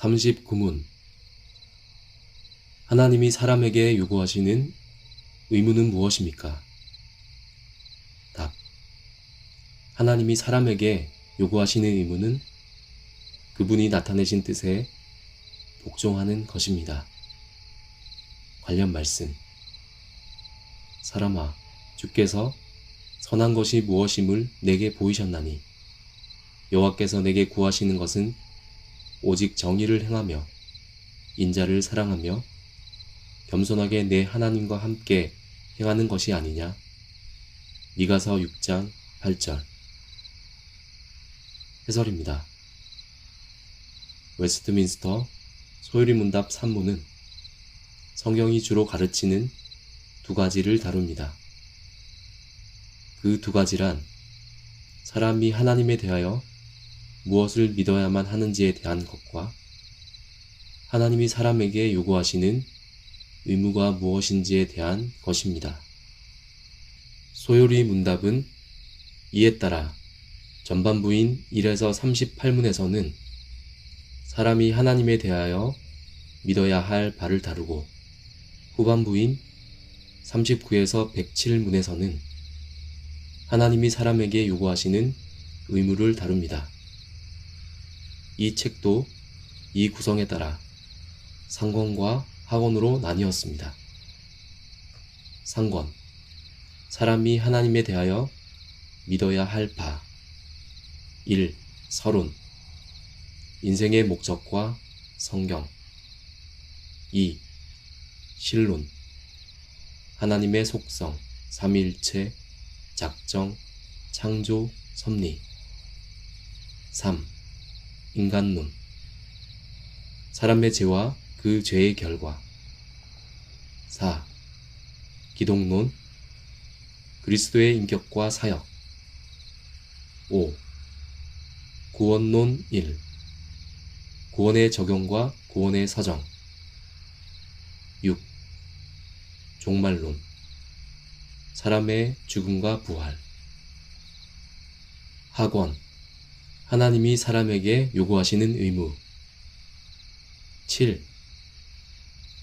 39문 하나님이 사람에게 요구하시는 의무는 무엇입니까? 답. 하나님이 사람에게 요구하시는 의무는 그분이 나타내신 뜻에 복종하는 것입니다. 관련 말씀. 사람아, 주께서 선한 것이 무엇임을 내게 보이셨나니 여호와께서 내게 구하시는 것은 오직 정의를 행하며 인자를 사랑하며 겸손하게 내 하나님과 함께 행하는 것이 아니냐? 미가서 6장 8절 해설입니다. 웨스트민스터 소요리 문답 3부는 성경이 주로 가르치는 두 가지를 다룹니다. 그 두 가지란 사람이 하나님에 대하여 무엇을 믿어야만 하는지에 대한 것과 하나님이 사람에게 요구하시는 의무가 무엇인지에 대한 것입니다. 소요리 문답은 이에 따라 전반부인 1에서 38문에서는 사람이 하나님에 대하여 믿어야 할 바를 다루고 후반부인 39에서 107문에서는 하나님이 사람에게 요구하시는 의무를 다룹니다. 이 책도 이 구성에 따라 상권과 하원으로 나뉘었습니다. 상권. 사람이 하나님에 대하여 믿어야 할 바. 1. 서론. 인생의 목적과 성경. 2. 신론. 하나님의 속성, 삼위일체, 작정, 창조, 섭리. 3. 인간론. 사람의 죄와 그 죄의 결과. 4. 기독론. 그리스도의 인격과 사역. 5. 구원론 1. 구원의 적용과 구원의 서정. 6. 종말론. 사람의 죽음과 부활. 학원. 하나님이 사람에게 요구하시는 의무. 7.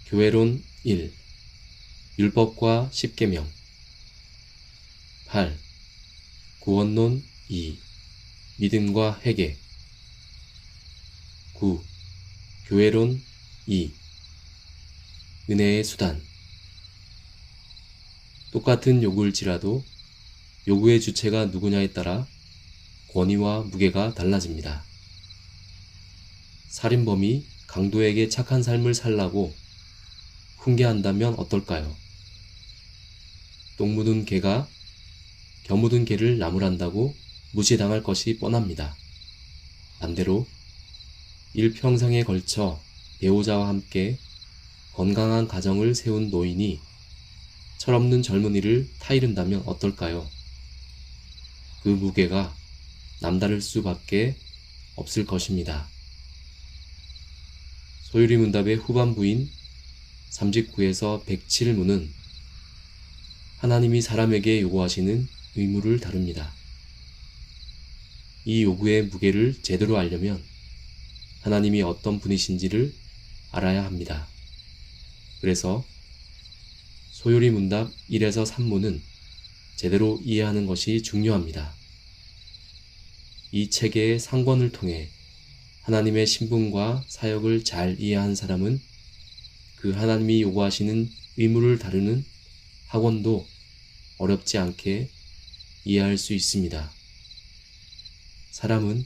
교회론 1. 율법과 십계명. 8. 구원론 2. 믿음과 회개. 9. 교회론 2. 은혜의 수단. 똑같은 요구일지라도 요구의 주체가 누구냐에 따라 권위와 무게가 달라집니다. 살인범이 강도에게 착한 삶을 살라고 훈계한다면 어떨까요? 똥 묻은 개가 겨 묻은 개를 나무란다고 무시당할 것이 뻔합니다. 반대로 일평생에 걸쳐 배우자와 함께 건강한 가정을 세운 노인이 철없는 젊은이를 타이른다면 어떨까요? 그 무게가 남다를 수밖에 없을 것입니다. 소유리 문답의 후반부인 39에서 107문은 하나님이 사람에게 요구하시는 의무를 다룹니다. 이 요구의 무게를 제대로 알려면 하나님이 어떤 분이신지를 알아야 합니다. 그래서 소요리 문답 1에서 3문은 제대로 이해하는 것이 중요합니다. 이 체계의 상권을 통해 하나님의 신분과 사역을 잘 이해한 사람은 그 하나님이 요구하시는 의무를 다루는 학원도 어렵지 않게 이해할 수 있습니다. 사람은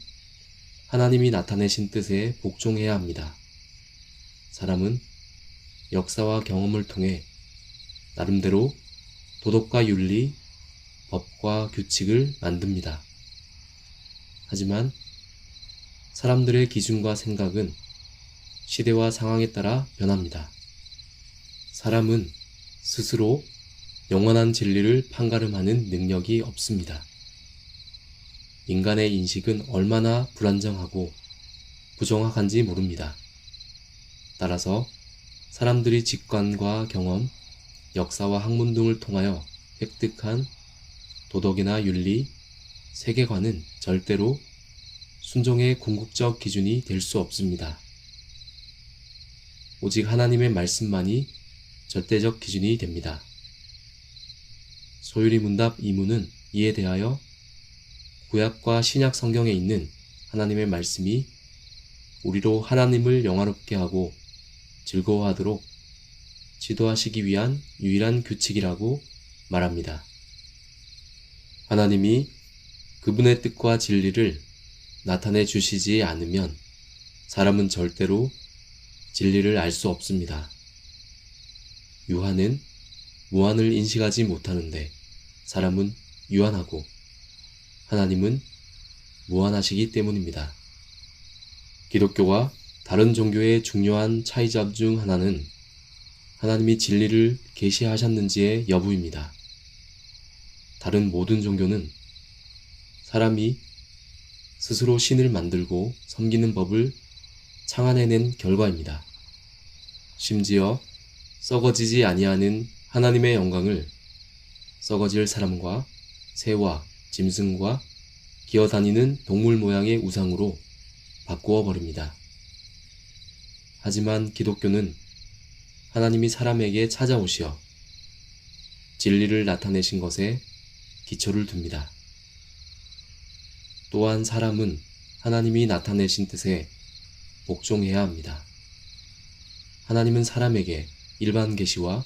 하나님이 나타내신 뜻에 복종해야 합니다. 사람은 역사와 경험을 통해 나름대로 도덕과 윤리, 법과 규칙을 만듭니다. 하지만 사람들의 기준과 생각은 시대와 상황에 따라 변합니다. 사람은 스스로 영원한 진리를 판가름하는 능력이 없습니다. 인간의 인식은 얼마나 불안정하고 부정확한지 모릅니다. 따라서 사람들이 직관과 경험, 역사와 학문 등을 통하여 획득한 도덕이나 윤리, 세계관은 절대로 순종의 궁극적 기준이 될 수 없습니다. 오직 하나님의 말씀만이 절대적 기준이 됩니다. 소유리 문답 2문은 이에 대하여 구약과 신약 성경에 있는 하나님의 말씀이 우리로 하나님을 영화롭게 하고 즐거워하도록 지도하시기 위한 유일한 규칙이라고 말합니다. 하나님이 그분의 뜻과 진리를 나타내 주시지 않으면 사람은 절대로 진리를 알 수 없습니다. 유한은 무한을 인식하지 못하는데 사람은 유한하고 하나님은 무한하시기 때문입니다. 기독교와 다른 종교의 중요한 차이점 중 하나는 하나님이 진리를 계시하셨는지의 여부입니다. 다른 모든 종교는 사람이 스스로 신을 만들고 섬기는 법을 창안해낸 결과입니다. 심지어 썩어지지 아니하는 하나님의 영광을 썩어질 사람과 새와 짐승과 기어다니는 동물 모양의 우상으로 바꾸어 버립니다. 하지만 기독교는 하나님이 사람에게 찾아오시어 진리를 나타내신 것에 기초를 둡니다. 또한 사람은 하나님이 나타내신 뜻에 복종해야 합니다. 하나님은 사람에게 일반 계시와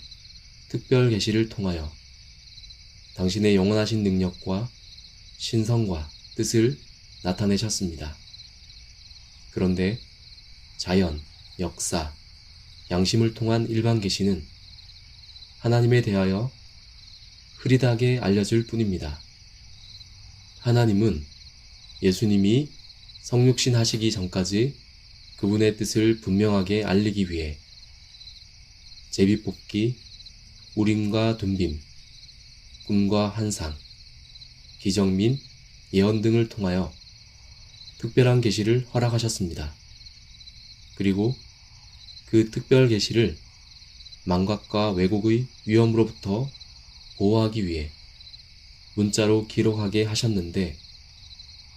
특별 계시를 통하여 당신의 영원하신 능력과 신성과 뜻을 나타내셨습니다. 그런데 자연, 역사, 양심을 통한 일반 계시는 하나님에 대하여 흐리다게 알려줄 뿐입니다. 하나님은 예수님이 성육신 하시기 전까지 그분의 뜻을 분명하게 알리기 위해 제비 뽑기, 우림과 둔빔, 꿈과 환상, 기정민, 예언 등을 통하여 특별한 계시를 허락하셨습니다. 그리고 그 특별 계시를 망각과 왜곡의 위험으로부터 보호하기 위해 문자로 기록하게 하셨는데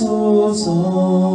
소서